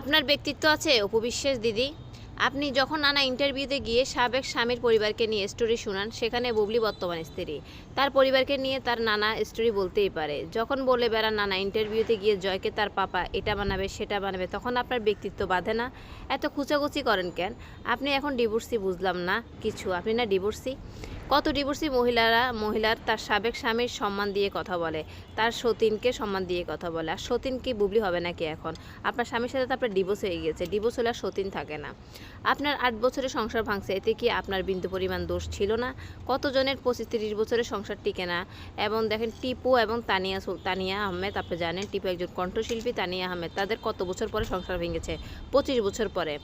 আপনার ব্যক্তিত্ব আছে উপবিশ্বাস দিদি। আপনি যখন নানা ইন্টারভিউতে গিয়ে সাবেক স্বামীর পরিবারকে নিয়ে স্টোরি শোনান, সেখানে বুবলি বর্তমান স্ত্রী। তার পরিবারকে নিয়ে তার নানা স্টোরি বলতেই পারে। যখন বলে বেড়ান নানা ইন্টারভিউতে গিয়ে জয়কে তার পাপা এটা বানাবে, সেটা বানাবে, তখন আপনার ব্যক্তিত্ব বাঁধে না। এত খুচাখুচি করেন কেন? আপনি এখন ডিভোর্সি বুঝলাম না কিছু। আপনি না ডিভোর্সি কত ডিভোর্সি মহিলারা, মহিলার তার সাবেক স্বামীর সম্মান দিয়ে কথা বলে, তার সতীনকে সম্মান দিয়ে কথা বলে। আর সতীন কি বুবলি হবে নাকি এখন? আপনার স্বামীর সাথে তো আপনার ডিভোর্স হয়ে গিয়েছে ডিভোর্স হলে আর সতীন থাকে না। আপনার আট বছরের সংসার ভাঙছে, এতে কি আপনার বিন্দু পরিমাণ দোষ ছিল না? কতজনের পঁচিশ তিরিশ বছরের সংসার টিকে না? এবং দেখেন টিপু এবং তানিয়া তানিয়া আহমেদ, আপনি জানেন, টিপু একজন কণ্ঠশিল্পী, তানিয়া আহমেদ, তাদের কত বছর পরে সংসার ভেঙেছে? পঁচিশ বছর পরে।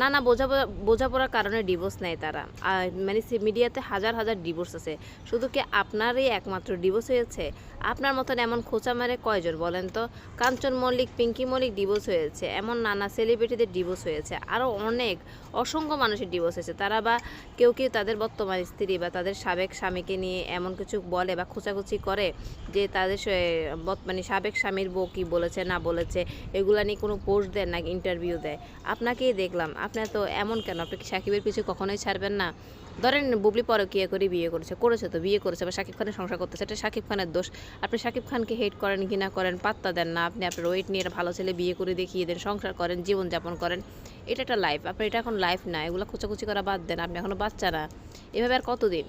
নানা বোঝা বোঝাপড়ার কারণে ডিভোর্স নেয় তারা। মানে মিডিয়াতে হাজার হাজার ডিভোর্স আছে। শুধু কি আপনারই একমাত্র ডিভোর্স হয়েছে? আপনার মতন এমন খোঁচা মারে কয়জন বলেন তো? কাঞ্চন মল্লিক, পিঙ্কি মল্লিক ডিভোর্স হয়েছে। এমন নানা সেলিব্রিটিদের ডিভোর্স হয়েছে। আরও অনেক অসংখ্য মানুষের ডিভোর্স হয়েছে। তারা বা কেউ কেউ তাদের বর্তমান স্ত্রী বা তাদের সাবেক স্বামীকে নিয়ে এমন কিছু বলে বা খোঁচাখুচি করে যে তাদের মানে সাবেক স্বামীর বউ কী বলেছে, না বলেছে, এগুলা নিয়ে কোনো পোস্ট দেন না ইন্টারভিউ দেয়। আপনাকেই দেখলাম। আপনার তো এমন কেন? আপনি কি সাকিবের পিছু কখনোই ছাড়বেন না? ধরেন বুবলি পরে কিয়ে করে বিয়ে করেছে করেছে তো, বিয়ে করেছে বা শাকিব খানের সংসার করতেছে, এটা শাকিব খানের দোষ। আপনি শাকিব খানকে হেট করেন না করেন, পাত্তা দেন না, আপনি আপনার ওয়েট নিয়ে ভালো ছেলে বিয়ে করে দেখিয়ে দেন, সংসার করেন জীবনযাপন করেন, এটা একটা লাইফ আপনার এটা এখন লাইফ না, এগুলো খোঁচাখুচি করা বাদ দেন, আপনি এখনও বাচ্চা না। এভাবে আর কতদিন?